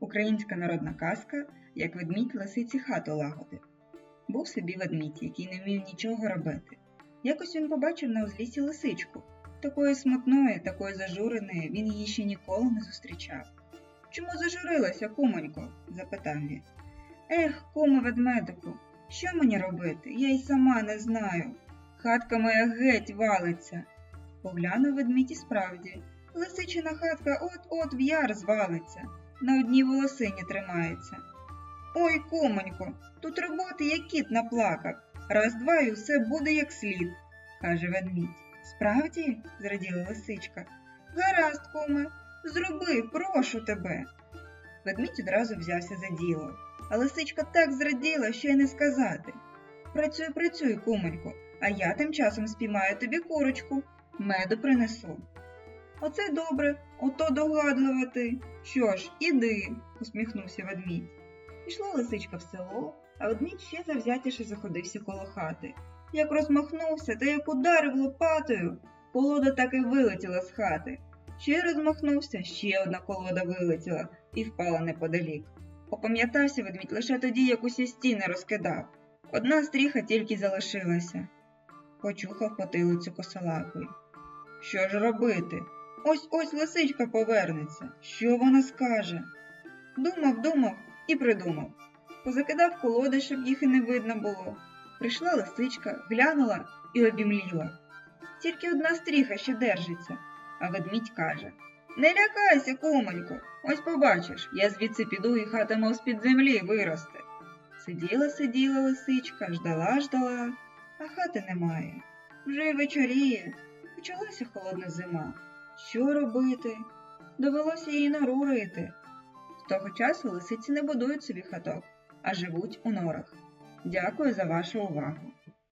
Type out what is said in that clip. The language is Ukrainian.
Українська народна казка, як ведмідь лисиці хату лагодив. Був собі ведмідь, який не вмів нічого робити. Якось він побачив на узліссі лисичку. Такої смутної, такої зажуреної він її ще ніколи не зустрічав. Чому зажурилася, кумонько? запитав він. Ех, куме ведмедику, що мені робити? Я й сама не знаю. Хатка моя геть валиться. Поглянув ведмідь і справді. Лисичина хатка от-от в яр звалиться, на одній волосині тримається. Ой, кумонько, тут роботи як кіт наплакав. Раз два і все буде як слід, каже ведмідь. Справді? зраділа лисичка. Гаразд, куме, зроби, прошу тебе. Ведмідь одразу взявся за діло, а лисичка так зраділа, що й не сказати. Працюй, працюй, кумонько, а я тим часом спіймаю тобі курочку, меду принесу. Оце добре, ото догадлива ти. Що ж, іди, усміхнувся ведмідь. Пішла лисичка в село, а ведмідь ще завзятіше заходився коло хати. Як розмахнувся та як ударив лопатою, колода так і вилетіла з хати. Ще розмахнувся, ще одна колода вилетіла і впала неподалік. Опам'ятався ведмідь лише тоді, як усі стіни розкидав. Одна стріха тільки залишилася. Почухав потилицю косолапою. Що ж робити? Ось ось лисичка повернеться. Що вона скаже? Думав, думав і придумав. Позакидав колоди, щоб їх і не видно було. Прийшла лисичка, глянула і обімліла. Тільки одна стріха ще держиться, а ведмідь каже Не лякайся, кумонько, ось побачиш, я звідси піду і хата мов з-під землі виросте. Сиділа, сиділа лисичка, ждала, ждала, а хати немає. Вже й вечоріє, почалася холодна зима. Що робити? Довелося її нору рити. З того часу лисиці не будують собі хаток, а живуть у норах. Дякую за вашу увагу.